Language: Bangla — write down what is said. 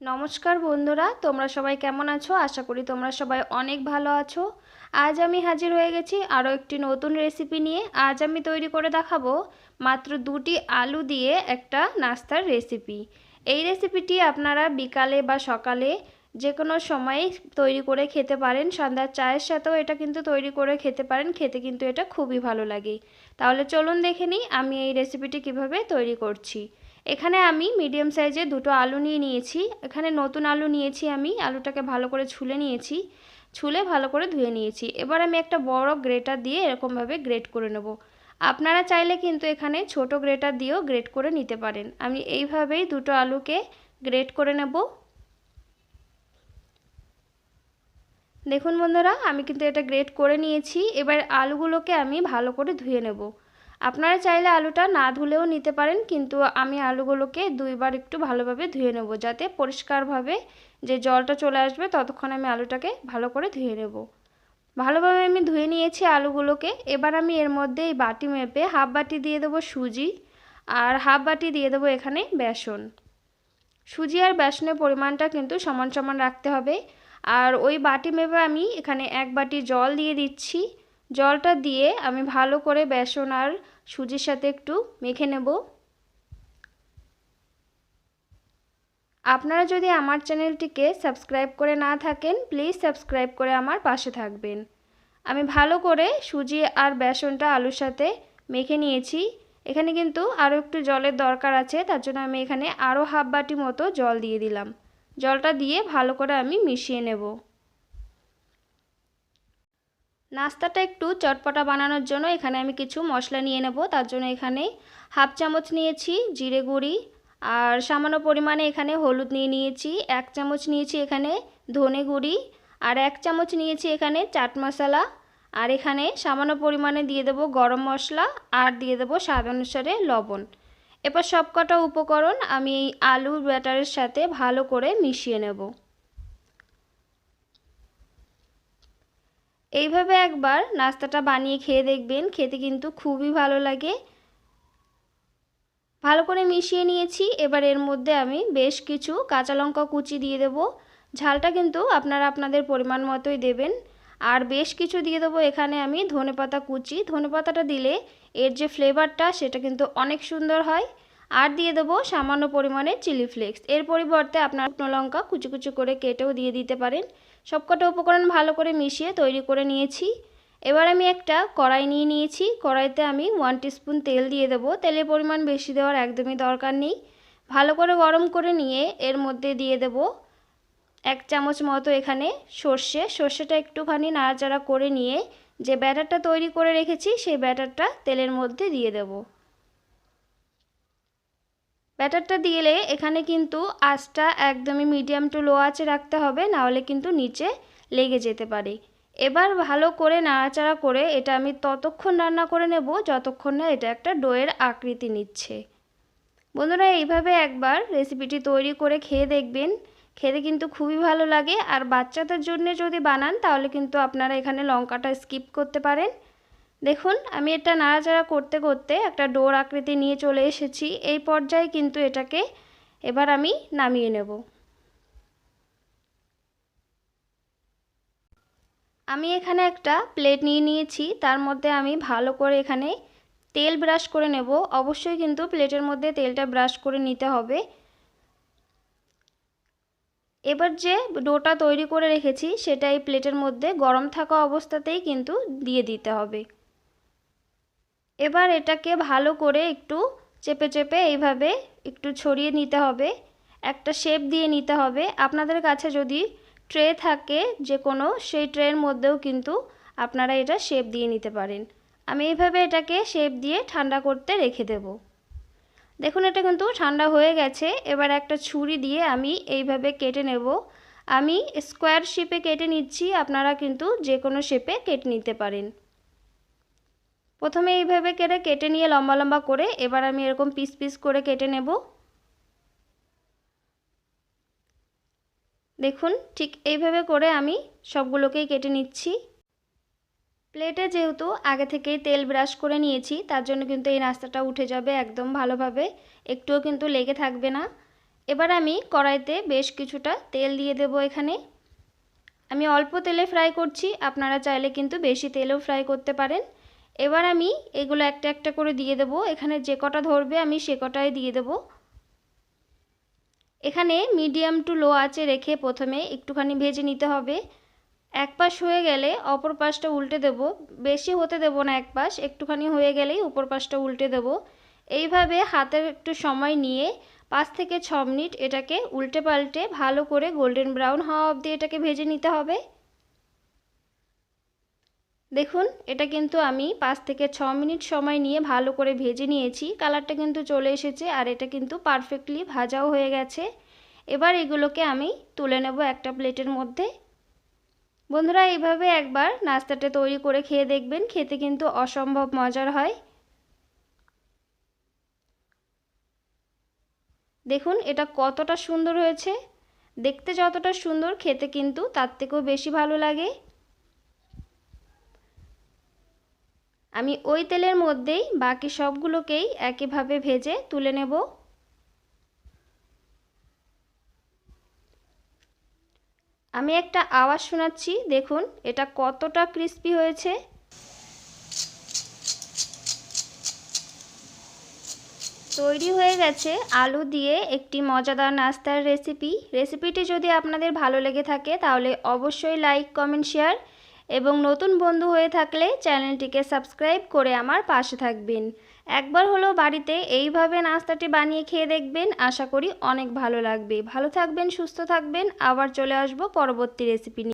নমস্কার বন্ধুরা, তোমরা সবাই কেমন আছো? আশা করি তোমরা সবাই অনেক ভালো আছো। আজ আমি হাজির হয়ে গেছি আরও একটি নতুন রেসিপি নিয়ে। আজ আমি তৈরি করে দেখাবো মাত্র দুটি আলু দিয়ে একটা নাস্তার রেসিপি এই রেসিপিটি আপনারা বিকালে বা সকালে যে কোনো সময়ে তৈরি করে খেতে পারেন। সন্ধ্যার চায়ের সাথেও এটা কিন্তু তৈরি করে খেতে পারেন। খেতে কিন্তু এটা খুবই ভালো লাগে। তাহলে চলুন দেখে নিই আমি এই রেসিপিটি কীভাবে তৈরি করছি। এখানে আমি মিডিয়াম সাইজে দুটো আলু নিয়ে নিয়েছি। এখানে নতুন আলু নিয়েছি আমি, আলুটাকে ভালো করে ছুলে নিয়েছি। ছুলে ভালো করে ধুয়ে নিয়েছি। এবার আমি একটা বড় গ্রেটার দিয়ে এরকমভাবে গ্রেট করে নেব। আপনারা চাইলে কিন্তু এখানে ছোট গ্রেটার দিয়েও গ্রেট করে নিতে পারেন। আমি এইভাবেই দুটো আলুকে গ্রেট করে নেব। দেখুন বন্ধুরা, আমি কিন্তু এটা গ্রেট করে নিয়েছি। এবার আলুগুলোকে আমি ভালো করে ধুয়ে নেব। আপনারা চাইলে আলুটা না ধুলেও নিতে পারেন, কিন্তু আমি আলুগুলোকে দুইবার একটু ভালোভাবে ধুয়ে নেব যাতে পরিষ্কারভাবে যে জলটা চলে আসবে ততক্ষণ আমি আলুটাকে ভালো করে ধুয়ে নেব। ভালোভাবে আমি ধুয়ে নিয়েছি আলুগুলোকে, এবার আমি এর মধ্যে এই বাটি মেপে হাফ বাটি দিয়ে দেবো সুজি আর হাফ বাটি দিয়ে দেবো এখানে বেসন। সুজি আর বেসনের পরিমাণটা কিন্তু সমান সমান রাখতে হবে। আর ওই বাটি মেপে আমি এখানে এক বাটি জল দিয়ে দিচ্ছি। জলটা দিয়ে আমি ভালো করে বেসন আর সুজির সাথে একটু মেখে নেব। আপনারা যদি আমার চ্যানেলটিকে সাবস্ক্রাইব করে না থাকেন, প্লিজ সাবস্ক্রাইব করে আমার পাশে থাকবেন। আমি ভালো করে সুজি আর বেসনটা আলুর সাথে মেখে নিয়েছি। এখানে কিন্তু আরও একটু জলের দরকার আছে, তার জন্য আমি এখানে আরও হাফ বাটি মতো জল দিয়ে দিলাম। জলটা দিয়ে ভালো করে আমি মিশিয়ে নেব। নাস্তাটা একটু চটপটা বানানোর জন্য এখানে আমি কিছু মশলা নিয়ে নেব। তার জন্য এখানে হাফ চামচ নিয়েছি জিরে গুঁড়ি আর সামান্য পরিমাণে এখানে হলুদ নিয়ে নিয়েছি। এক চামচ নিয়েছি এখানে ধনে গুঁড়ি আর এক চামচ নিয়েছি এখানে চাট মশলা। আর এখানে সামান্য পরিমাণে দিয়ে দেবো গরম মশলা আর দিয়ে দেবো স্বাদ অনুসারে লবণ। এবার সবকটা উপকরণ আমি এই আলুর ব্যাটারের সাথে ভালো করে মিশিয়ে নেব। এইভাবে একবার নাস্তাটা বানিয়ে খেয়ে দেখবেন, খেতে কিন্তু খুবই ভালো লাগে। ভালো করে মিশিয়ে নিয়েছি, এবার এর মধ্যে আমি বেশ কিছু কাঁচা লঙ্কা কুচি দিয়ে দেবো। ঝালটা কিন্তু আপনারা আপনাদের পরিমাণ মতোই দেবেন। আর বেশ কিছু দিয়ে দেবো এখানে আমি ধনেপাতা কুচি। ধনেপাতাটা দিলে এর যে ফ্লেভারটা সেটা কিন্তু অনেক সুন্দর হয়। আর দিয়ে দেবো সামান্য পরিমাণে চিলি ফ্লেক্স। এর পরিবর্তে আপনার শুকনো লঙ্কা কুচি কুচি করে কেটেও দিয়ে দিতে পারেন। সবকটা উপকরণ ভালো করে মিশিয়ে তৈরি করে নিয়েছি। এবার আমি একটা কড়াই নিয়ে নিয়েছি। কড়াইতে আমি ওয়ান টিস্পুন তেল দিয়ে দেবো। তেলের পরিমাণ বেশি দেওয়ার একদমই দরকার নেই। ভালো করে গরম করে নিয়ে এর মধ্যে দিয়ে দেবো এক চামচ মতো এখানে সর্ষে। সর্ষেটা একটুখানি নাড়াচাড়া করে নিয়ে যে ব্যাটারটা তৈরি করে রেখেছি, সেই ব্যাটারটা তেলের মধ্যে দিয়ে দেব। ব্যাটারটা দিলে এখানে কিন্তু আঁচটা একদমই মিডিয়াম টু লো আঁচে রাখতে হবে, নাহলে কিন্তু নিচে লেগে যেতে পারে। এবার ভালো করে নাড়াচাড়া করে এটা আমি ততক্ষণ রান্না করে নেব, যতক্ষণ না এটা একটা ডোয়ের আকৃতি নিচ্ছে। বন্ধুরা, এইভাবে একবার রেসিপিটি তৈরি করে খেয়ে দেখবেন। খেতে কিন্তু খুবই ভালো লাগে। আর বাচ্চাদের জন্য যদি বানান, তাহলে কিন্তু আপনারা এখানে লঙ্কাটা স্কিপ করতে পারেন। দেখুন, আমি এটা নাড়াচাড়া করতে করতে একটা ডোর আকৃতি নিয়ে চলে এসেছি। এই পর্যায়ে কিন্তু এটাকে এবার আমি নামিয়ে নেব। আমি এখানে একটা প্লেট নিয়ে নিয়েছি। তার মধ্যে আমি ভালো করে এখানে তেল ব্রাশ করে নেব। অবশ্যই কিন্তু প্লেটের মধ্যে তেলটা ব্রাশ করে নিতে হবে। এবার যে ডোটা তৈরি করে রেখেছি, সেটা এই প্লেটের মধ্যে গরম থাকা অবস্থাতেই কিন্তু দিয়ে দিতে হবে। এবার এটাকে ভালো করে একটু চেপে চেপে এইভাবে একটু ছড়িয়ে নিতে হবে। একটা শেপ দিয়ে নিতে হবে। আপনাদের কাছে যদি ট্রে থাকে যে কোনো সেই ট্রের মধ্যেও কিন্তু আপনারা এটা শেপ দিয়ে নিতে পারেন। আমি এইভাবে এটাকে শেপ দিয়ে ঠান্ডা করতে রেখে দেবো। দেখুন, এটা কিন্তু ঠান্ডা হয়ে গেছে। এবার একটা ছুরি দিয়ে আমি এইভাবে কেটে নেব। আমি স্কোয়ার শেপে কেটে নিচ্ছি। আপনারা কিন্তু যে কোনো শেপে কেটে নিতে পারেন। প্রথমে এইভাবে কেটে কেটে নিয়ে লম্বা লম্বা করে এবার আমি এরকম পিস পিস করে কেটে নেব। দেখুন, ঠিক এইভাবে করে আমি সবগুলোকেই কেটে নিচ্ছি। প্লেটে যেহেতু আগে থেকেই তেল ব্রাশ করে নিয়েছি, তার জন্য কিন্তু এই নাস্তাটা উঠে যাবে একদম ভালোভাবে। একটুও কিন্তু লেগে থাকবে না। এবার আমি কড়াইতে বেশ কিছুটা তেল দিয়ে দেব এখানে। আমি অল্প তেলে ফ্রাই করছি, আপনারা চাইলে কিন্তু বেশি তেলেও ফ্রাই করতে পারেন। এবার আমি এগুলো একটা একটা করে দিয়ে দেব। এখানে যে কটা ধরবে আমি সে কটাই দিয়ে দেব। এখানে মিডিয়াম টু লো আঁচে রেখে প্রথমে একটুখানি ভেজে নিতে হবে। এক পাশ হয়ে গেলে অপর পাশটা উল্টে দেব। বেশি হতে দেব না এক পাশ, একটুখানি হয়ে গেলেই উপর পাশটা উল্টে দেব। এইভাবে হাতের একটু সময় নিয়ে পাঁচ থেকে ছ মিনিট এটাকে উল্টে পাল্টে ভালো করে গোল্ডেন ব্রাউন হওয়া অবধি এটাকে ভেজে নিতে হবে। দেখুন, এটা কিন্তু আমি পাঁচ থেকে ছ মিনিট সময় নিয়ে ভালো করে ভেজে নিয়েছি। কালারটা কিন্তু চলে এসেছে আর এটা কিন্তু পারফেক্টলি ভাজাও হয়ে গেছে। এবার এগুলোকে আমি তুলে নেব একটা প্লেটের মধ্যে। বন্ধুরা, এইভাবে একবার নাস্তাটা তৈরি করে খেয়ে দেখবেন, খেতে কিন্তু অসম্ভব মজার হয়। দেখুন, এটা কতটা সুন্দর হয়েছে। দেখতে যতটা সুন্দর, খেতে কিন্তু তার থেকেও বেশি ভালো লাগে। আমি ওই তেলের মধ্যেই বাকি সবগুলোকেই একইভাবে ভেজে তুলে নেব। আমি একটা আওয়াজ শোনাচ্ছি, দেখুন, এটা কতটা ক্রিস্পি হয়েছে। তৈরি হয়ে গেছে আলু দিয়ে একটি মজাদার নাস্তার রেসিপি রেসিপিটি যদি আপনাদের ভালো লেগে থাকে, তাহলে অবশ্যই লাইক কমেন্ট শেয়ার এবং নতুন বন্ধু হয়ে থাকলে চ্যানেলটিকে সাবস্ক্রাইব করে আমার পাশে থাকবেন। একবার হলো বাড়িতে এইভাবে নাস্তাটি বানিয়ে খেয়ে দেখবেন, আশা করি অনেক ভালো লাগবে। ভালো থাকবেন, সুস্থ থাকবেন, আবার চলে আসব পরবর্তী রেসিপি নিয়ে।